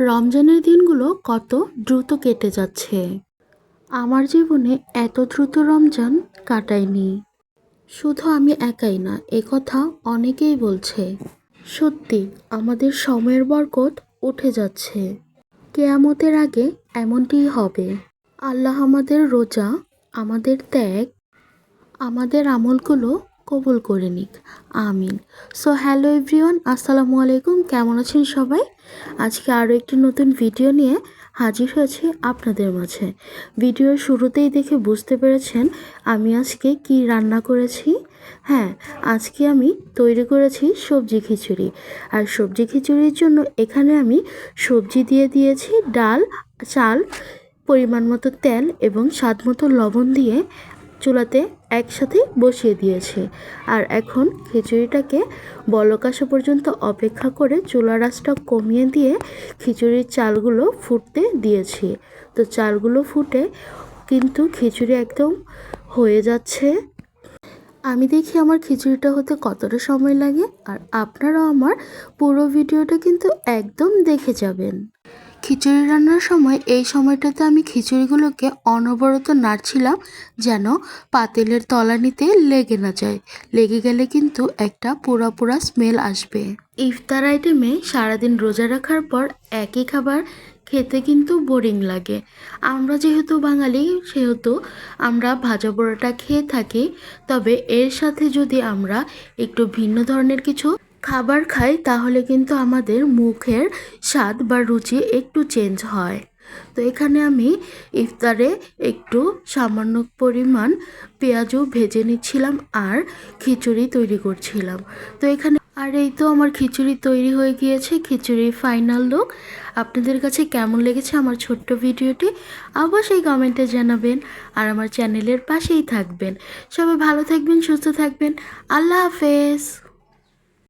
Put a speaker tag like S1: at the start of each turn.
S1: রমজানের দিনগুলো কত দ্রুত কেটে যাচ্ছে। আমার জীবনে এত দ্রুত রমজান কাটায়নি। শুধু আমি একাই না কথা অনেকেই বলছে। সত্যি, আমাদের সময়ের বরকত উঠে যাচ্ছে। কেয়ামতের আগে এমনটিই হবে। আল্লাহ আমাদের রোজা, আমাদের ত্যাগ, আমাদের আমলগুলো কবুল করে নিক। আমিন। সো হ্যালো এভরিওয়ান আসসালামু আলাইকুম, কেমন আছেন সবাই? আজকে আরও একটি নতুন ভিডিও নিয়ে হাজির হয়েছি আপনাদের মাঝে। ভিডিওর শুরুতেই দেখে বুঝতে পেরেছেন আমি আজকে কি রান্না করেছি। হ্যাঁ আজকে আমি তৈরি করেছি সবজি খিচুড়ি। আর সবজি খিচুড়ির জন্য এখানে আমি সবজি দিয়ে দিয়েছি ডাল, চাল, পরিমাণ মতো তেল এবং স্বাদ মতো লবণ দিয়ে চুলাতে একসাথে বসিয়ে দিয়েছি। আর এখন খিচুড়িটাকে বলক পর্যন্ত অপেক্ষা করে চুলার আঁচটা কমিয়ে দিয়ে খিচুড়ির চালগুলো ফুটতে দিয়েছি। তো চালগুলো ফুটে কিন্তু খিচুড়ি একদম হয়ে যাচ্ছে। আমি দেখি আমার খিচুড়িটা হতে কতটা সময় লাগে, আর আপনারাও আমার পুরো ভিডিওটা কিন্তু একদম দেখে যাবেন। খিচুড়ি রান্নার সময় এই সময়টাতে আমি খিচুড়িগুলোকে অনবরত নাড়ছিলাম যেন পাতিলের তলানিতে লেগে না যায়। লেগে গেলে কিন্তু একটা পোড়া পোড়া স্মেল আসবে। ইফতার আইটেমে সারাদিন রোজা রাখার পর একই খাবার খেতে কিন্তু বোরিং লাগে। আমরা যেহেতু বাঙালি, সেহেতু আমরা ভাজা পোড়াটা খেয়ে থাকি। তবে এর সাথে যদি আমরা একটু ভিন্ন ধরনের কিছু খাবার খাই, তাহলে কিন্তু আমাদের মুখের স্বাদ বা রুচি একটু চেঞ্জ হয়। তো এখানে আমি ইফতারে একটু সামান্য পরিমাণ পেঁয়াজও ভেজে নিচ্ছিলাম আর খিচুড়ি তৈরি করছিলাম। তো এখানে আর এই তো আমার খিচুড়ি তৈরি হয়ে গিয়েছে, খিচুড়ির ফাইনাল লুক আপনাদের কাছে কেমন লেগেছে আমার ছোট্ট ভিডিওটি অবশ্যই কমেন্টে জানাবেন আর আমার চ্যানেলের পাশেই থাকবেন। সবাই ভালো থাকবেন, সুস্থ থাকবেন। আল্লাহ হাফেজ।